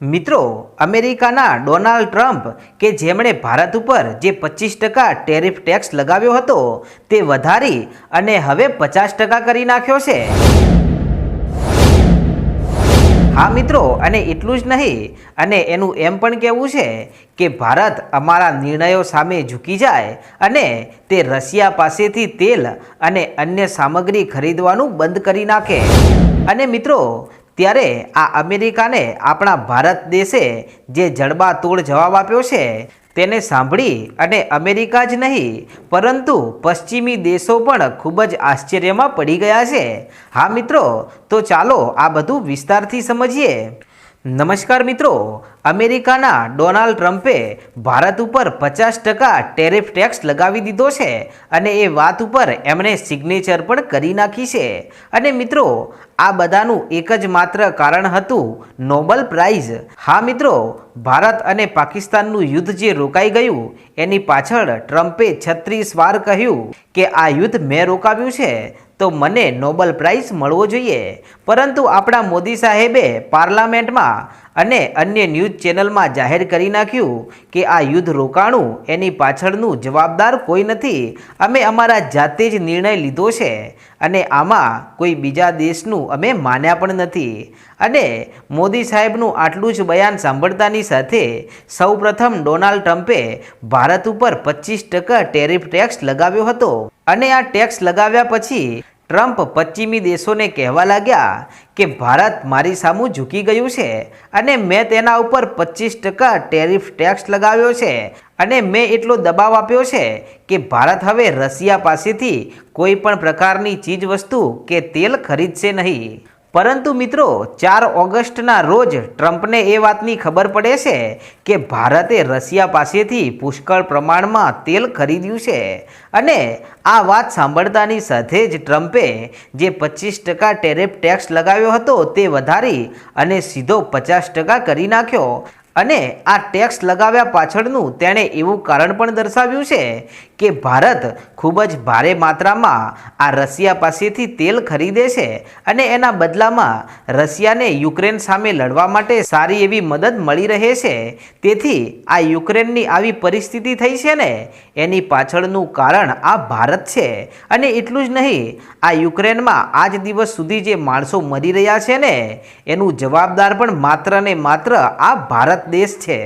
મિત્રો, અમેરિકાના Donald Trump કે જેમણે ભારત ઉપર જે પચીસ ટકા ટેરિફ ટેક્સ લગાવ્યો હતો તે વધારી અને હવે પચાસ ટકા કરી નાખ્યો છે. હા મિત્રો, અને એટલું જ નહીં, અને એનું એમ પણ કહેવું છે કે ભારત અમારા નિર્ણયો સામે ઝૂકી જાય અને તે રશિયા પાસેથી તેલ અને અન્ય સામગ્રી ખરીદવાનું બંધ કરી નાખે. અને મિત્રો ત્યારે આ અમેરિકાને આપણા ભારત દેશે જે જડબાતોડ જવાબ આપ્યો છે તેને સાંભળી અને અમેરિકા જ નહીં, પરંતુ પશ્ચિમી દેશો પણ ખૂબ જ આશ્ચર્યમાં પડી ગયા છે. હા મિત્રો, તો ચાલો આ બધું વિસ્તારથી સમજીએ. નમસ્કાર મિત્રો, અમેરિકાના ડોનાલ્ડ ટ્રમ્પે ભારત ઉપર પચાસ ટકા ટેરિફ ટેક્સ લગાવી દીધો છે અને એ વાત ઉપર એમણે સિગ્નેચર પણ કરી નાખી છે. અને મિત્રો, આ બધાનું એક જ માત્ર કારણ હતું નોબલ પ્રાઇઝ. હા મિત્રો, ભારત અને પાકિસ્તાનનું યુદ્ધ જે રોકાઈ ગયું, એની પાછળ ટ્રમ્પે છત્રીસ વાર કહ્યું કે આ યુદ્ધ મેં રોકાવ્યું છે. તો મને નોબલ પ્રાઇઝ મળવો જોઈએ. પરંતુ આપણા મોદી સાહેબે પાર્લામેન્ટમાં અને અન્ય ન્યૂઝ ચેનલમાં જાહેર કરી નાખ્યું કે આ યુદ્ધ રોકાણું એની પાછળનું જવાબદાર કોઈ નથી. અમે અમારા જાતે જ નિર્ણય લીધો છે અને આમાં કોઈ બીજા દેશનું અમે માન્યા પણ નથી. અને મોદી સાહેબનું આટલું જ બયાન સાંભળતાની સાથે સૌપ્રથમ ડોનાલ્ડ ટ્રમ્પે ભારત ઉપર પચીસ ટકા ટેરિફ ટેક્સ લગાવ્યો હતો. અને આ ટેક્સ લગાવ્યા પછી ટ્રમ્પ પશ્ચિમી દેશોને કહેવા લાગ્યા કે ભારત મારી સામું ઝૂકી ગયું છે અને મેં તેના ઉપર પચીસ ટકા ટેરિફ ટેક્સ લગાવ્યો છે અને મેં એટલો દબાવ આપ્યો છે કે ભારત હવે રશિયા પાસેથી કોઈ પણ પ્રકારની ચીજવસ્તુ કે તેલ ખરીદશે નહીં. પરંતુ મિત્રો, ચાર ઓગસ્ટના રોજ ટ્રમ્પને એ વાતની ખબર પડે છે કે ભારતે રશિયા પાસેથી પુષ્કળ પ્રમાણમાં તેલ ખરીદ્યું છે. અને આ વાત સાંભળતાની સાથે જ ટ્રમ્પે જે પચીસ ટકા ટેરિફ ટેક્સ લગાવ્યો હતો તે વધારી અને સીધો પચાસ ટકા કરી નાખ્યો. અને આ ટેક્સ લગાવ્યા પાછળનું તેણે એવું કારણ પણ દર્શાવ્યું છે કે ભારત ખૂબ જ ભારે માત્રામાં આ રશિયા પાસેથી તેલ ખરીદે છે અને એના બદલામાં રશિયાને યુક્રેન સામે લડવા માટે સારી એવી મદદ મળી રહે છે. તેથી આ યુક્રેનની આવી પરિસ્થિતિ થઈ છે ને, એની પાછળનું કારણ આ ભારત છે. અને એટલું જ નહીં, આ યુક્રેનમાં આજ દિવસ સુધી જે માણસો મરી રહ્યા છે ને, એનું જવાબદાર પણ માત્ર ને માત્ર આ ભારત દેશ છે.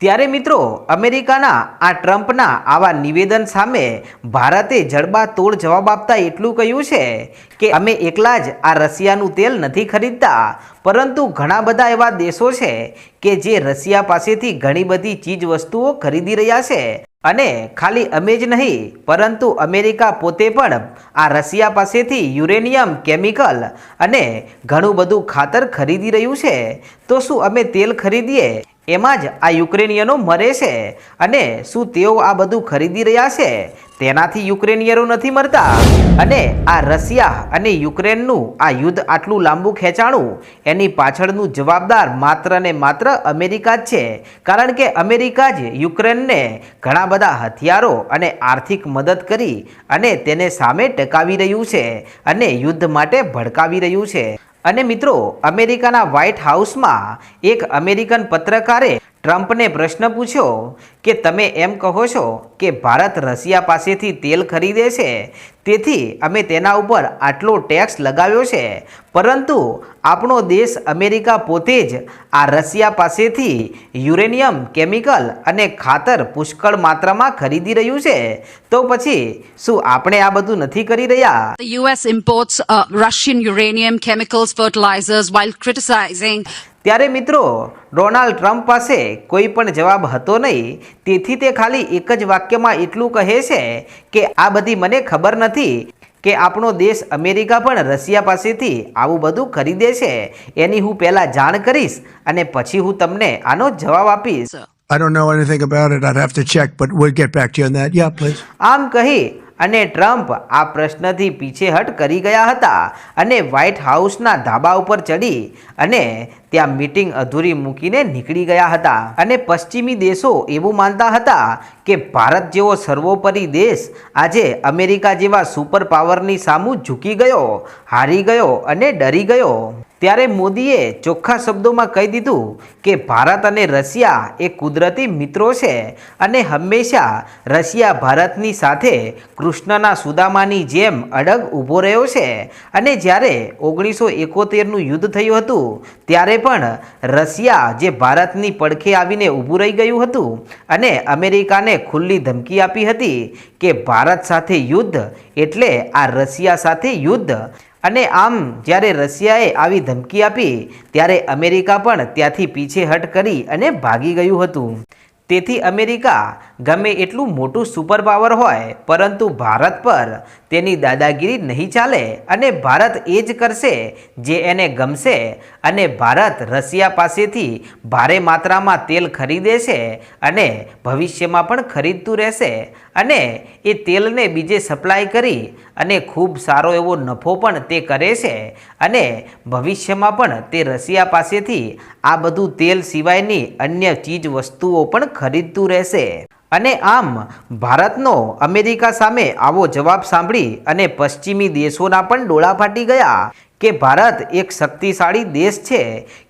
ત્યારે મિત્રો, અમેરિકાના આ ટ્રમ્પના આવા નિવેદન સામે ભારતે જડબાતોડ જવાબ આપતા એટલું કહ્યું છે કે અમે એકલા જ આ રશિયાનું તેલ નથી ખરીદતા, પરંતુ ઘણા બધા એવા દેશો છે કે જે રશિયા પાસેથી ઘણી બધી ચીજ વસ્તુઓ ખરીદી રહ્યા છે. અને ખાલી અમે જ નહીં, પરંતુ અમેરિકા પોતે પણ આ રશિયા પાસેથી યુરેનિયમ કેમિકલ અને ઘણું બધું ખાતર ખરીદી રહ્યું છે. તો શું અમે તેલ ખરીદીએ? એમાં જ આ યુક્રેનિયનો મરે છે. અને શું તેઓ આ બધું ખરીદી રહ્યા છે? તેનાથી યુક્રેનિયરો નથી મરતા. અને આ રશિયા અને યુક્રેનનું આ યુદ્ધ આટલું લાંબુ ખેંચાણું, એની પાછળનું જવાબદાર માત્ર ને માત્ર અમેરિકા જ છે. કારણ કે અમેરિકા જ યુક્રેનને ઘણા બધા હથિયારો અને આર્થિક મદદ કરી અને તેને સામે ટકાવી રહ્યું છે અને યુદ્ધ માટે ભડકાવી રહ્યું છે. અને મિત્રો, અમેરિકાના વ્હાઇટ હાઉસમાં એક અમેરિકન પત્રકારે ટ્રમ્પને પ્રશ્ન પૂછ્યો કે તમે એમ કહો છો કે ભારત રશિયા પાસેથી તેલ ખરીદે છે? તેથી અમે તેના ઉપર આટલો ટેક્સ લગાવ્યો છે. પરંતુ આપણો દેશ અમેરિકા પોતે જ આ રશિયા પાસેથી યુરેનિયમ કેમિકલ અને ખાતર પુષ્કળ માત્રામાં ખરીદી રહ્યું છે. તો પછી શું આપણે આ બધું નથી કરી રહ્યા? The US imports uh, Russian uranium, chemicals, fertilizers ત્યારે મિત્રો ડોનાલ્ડ ટ્રમ્પ પાસે કોઈ પણ જવાબ હતો નહીં તેથી તે ખાલી એક જ વાક્યમાં એટલું કહે છે કે આ બધી મને ખબર નથી કે આપણો દેશ અમેરિકા પણ રશિયા પાસેથી આવું બધું ખરીદે છે એની હું પહેલાં જાણ કરીશ અને પછી હું તમને આનો જવાબ આપીશ I don't know anything about it. I'd have to check, but we'll get back to you on that. Yeah, please. આમ કહી અને ટ્રમ્પ આ પ્રશ્નથી પીછેહટ કરી ગયા હતા અને વ્હાઇટ હાઉસના ધાબા ઉપર ચડી અને ત્યાં મીટિંગ અધૂરી મૂકીને નીકળી ગયા હતા. અને પશ્ચિમી દેશો એવું માનતા હતા કે ભારત જેવો સર્વોપરી દેશ આજે અમેરિકા જેવા સુપર પાવરની સામું ઝૂકી ગયો, હારી ગયો અને ડરી ગયો. ત્યારે મોદીએ ચોખ્ખા શબ્દોમાં કહી દીધું કે ભારત અને રશિયા એ કુદરતી મિત્રો છે અને હંમેશા રશિયા ભારતની સાથે કૃષ્ણના સુદામાની જેમ અડગ ઊભો રહ્યો છે. અને જ્યારે ઓગણીસો એકોતેરનું યુદ્ધ થયું હતું, ત્યારે પણ રશિયા જે ભારતની પડખે આવીને ઊભું રહી ગયું હતું અને અમેરિકાને ખુલ્લી ધમકી આપી હતી કે ભારત સાથે યુદ્ધ એટલે આ રશિયા સાથે યુદ્ધ અને આમ જ્યારે રશિયાએ આવી ધમકી આપી, ત્યારે અમેરિકા પણ ત્યાંથી પીછેહટ કરી અને ભાગી ગયું હતું. તેથી અમેરિકા ગમે એટલું મોટું સુપર પાવર હોય, પરંતુ ભારત પર તેની દાદાગીરી નહીં ચાલે અને ભારત એ જ કરશે જે એને ગમશે અને ભારત રશિયા પાસેથી ભારે માત્રામાં તેલ ખરીદે છે અને ભવિષ્યમાં પણ ખરીદતું રહેશે. અને એ તેલને બીજે સપ્લાય કરી અને ખૂબ સારો એવો નફો પણ તે કરે છે અને ભવિષ્યમાં પણ તે રશિયા પાસેથી આ બધું તેલ સિવાયની અન્ય ચીજ વસ્તુઓ પણ ખરીદતું રહેશે. અને આમ ભારતનો અમેરિકા સામે આવો જવાબ સાંભળી અને પશ્ચિમી દેશોના પણ ડોળા ફાટી ગયા કે ભારત એક શક્તિશાળી દેશ છે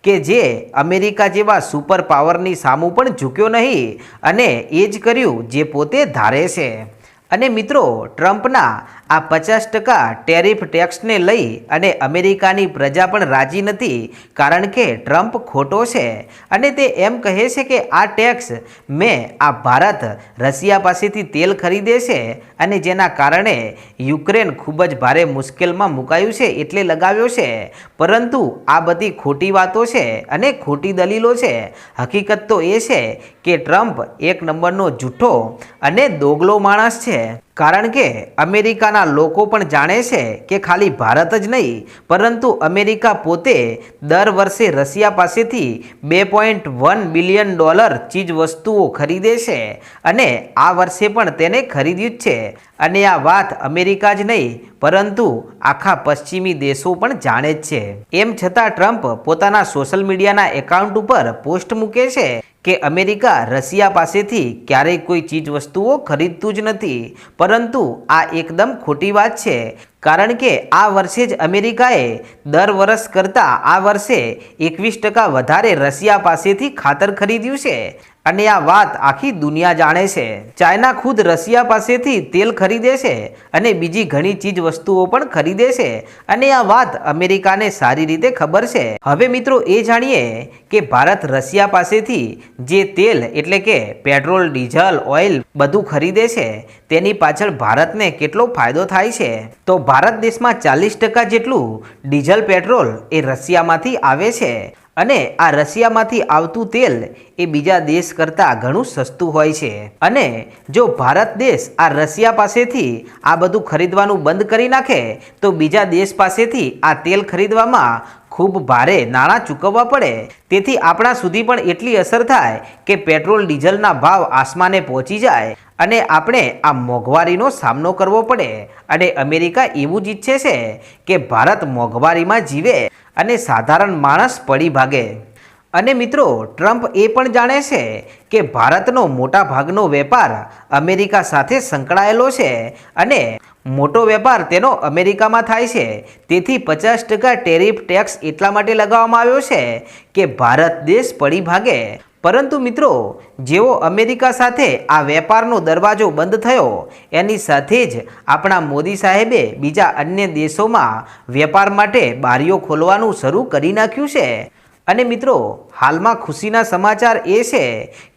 કે જે અમેરિકા જેવા સુપર પાવરની સામું પણ ઝૂક્યો નહીં અને એ જ કર્યું જે પોતે ધારે છે. અને મિત્રો, ટ્રમ્પના આ પચાસ ટકા ટેરિફ ટેક્સને લઈ અને અમેરિકાની પ્રજા પણ રાજી નથી, કારણ કે ટ્રમ્પ ખોટો છે. અને તે એમ કહે છે કે આ ટેક્સ મેં આ ભારત રશિયા પાસેથી તેલ ખરીદે છે અને જેના કારણે યુક્રેન ખૂબ જ ભારે મુશ્કેલમાં મુકાયું છે એટલે લગાવ્યો છે. પરંતુ આ બધી ખોટી વાતો છે અને ખોટી દલીલો છે. હકીકત તો એ છે કે ટ્રમ્પ એક નંબરનો જૂઠો અને દોગલો માણસ છે. કારણ કે અમેરિકાના લોકો પણ જાણે છે કે ખાલી ભારત જ નહીં, પરંતુ અમેરિકા પોતે દર વર્ષે રશિયા પાસેથી બે પોઈન્ટ વન બિલિયન ડોલર ચીજ વસ્તુઓ ખરીદે છે અને આ વર્ષે પણ તેને ખરીદ્યું જ છે. અને આ વાત અમેરિકા જ નહીં, પરંતુ આખા પશ્ચિમી દેશો પણ જાણે જ છે. એમ છતાં ટ્રમ્પ પોતાના સોશિયલ મીડિયાના એકાઉન્ટ ઉપર પોસ્ટ મૂકે છે કે અમેરિકા રશિયા પાસેથી ક્યારેય કોઈ ચીજ વસ્તુઓ ખરીદતું જ નથી. પરંતુ આ એકદમ ખોટી વાત છે. કારણ કે આ વર્ષે જ અમેરિકાએ દર વર્ષ કરતાં આ વર્ષે એકવીસ ટકા વધારે રશિયા પાસેથી ખાતર ખરીદ્યું છે. અને આ વાત આખી દુનિયા જાણે છે. ચાઇના ખુદ રશિયા પાસેથી તેલ ખરીદે છે અને બીજી ઘણી ચીજ વસ્તુઓ પણ ખરીદે છે. અને આ વાત અમેરિકાને સારી રીતે ખબર છે. હવે મિત્રો એ જાણીએ કે ભારત રશિયા પાસેથી જે તેલ એટલે કે પેટ્રોલ, ડીઝલ, ઓઇલ બધું ખરીદે છે, તેની પાછળ ભારતને કેટલો ફાયદો થાય છે. તો ભારત દેશમાં ચાલીસ જેટલું ડીઝલ, પેટ્રોલ એ રશિયામાંથી આવે છે. અને આ રશિયામાંથી આવતું તેલ એ બીજા દેશ કરતાં ઘણું સસ્તું હોય છે. અને જો ભારત દેશ આ રશિયા પાસેથી આ બધું ખરીદવાનું બંધ કરી નાખે, તો બીજા દેશ પાસેથી આ તેલ ખરીદવામાં ખૂબ ભારે નાણાં ચૂકવવા પડે. તેથી આપણા સુધી પણ એટલી અસર થાય કે પેટ્રોલ, ડીઝલના ભાવ આસમાને પહોંચી જાય અને આપણે આ મોંઘવારીનો સામનો કરવો પડે. અને અમેરિકા એવું જ ઈચ્છે છે કે ભારત મોંઘવારીમાં જીવે અને સાધારણ માણસ પડી ભાગે. અને મિત્રો, ટ્રમ્પ એ પણ જાણે છે કે ભારતનો મોટા ભાગનો વેપાર અમેરિકા સાથે સંકળાયેલો છે અને મોટો વેપાર તેનો અમેરિકામાં થાય છે. તેથી પચાસ ટકા ટેરિફ ટેક્સ એટલા માટે લગાવવામાં આવ્યો છે કે ભારત દેશ પડી ભાગે. પરંતુ મિત્રો જેવો અમેરિકા સાથે આ વેપારનો દરવાજો બંધ થયો, એની સાથે જ આપણા મોદી સાહેબે બીજા અન્ય દેશોમાં વેપાર માટે બારીઓ ખોલવાનું શરૂ કરી નાખ્યું છે. અને મિત્રો, હાલમાં ખુશીના સમાચાર એ છે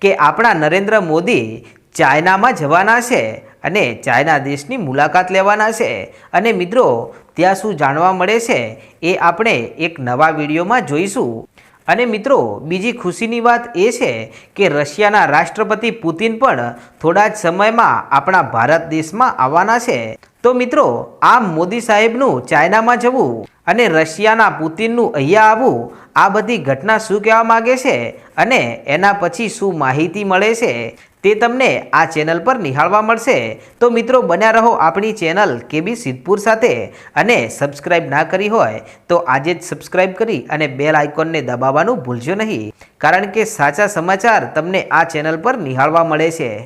કે આપણા નરેન્દ્ર મોદી ચાઇનામાં જવાના છે. અને ચાઇના દેશની મુલાકાત લેવાના છે. અને મિત્રો, ત્યાં શું જાણવા મળે છે એ આપણે એક નવા વિડીયોમાં જોઈશું. અને મિત્રો, બીજી ખુશીની વાત એ છે કે રશિયાના રાષ્ટ્રપતિ પુતિન પણ થોડા જ સમયમાં આપણા ભારત દેશમાં આવવાના છે. તો મિત્રો, આમ મોદી સાહેબનું ચાઇનામાં જવું અને રશિયાના પુતિનનું અહીંયા આવવું, આ બધી ઘટના શું કહેવા માગે છે? અને એના પછી શું માહિતી મળે છે? તે તમને આ ચેનલ પર નિહાળવા મળશે. તો મિત્રો, બન્યા રહો આપણી ચેનલ કેબી સિદ્ધપુર સાથે. અને સબસ્ક્રાઇબ ના કરી હોય, તો આજે જ સબસ્ક્રાઇબ કરી અને બેલ આઇકોનને દબાવવાનું ભૂલજો નહીં. કારણ કે સાચા સમાચાર તમને આ ચેનલ પર નિહાળવા મળે છે.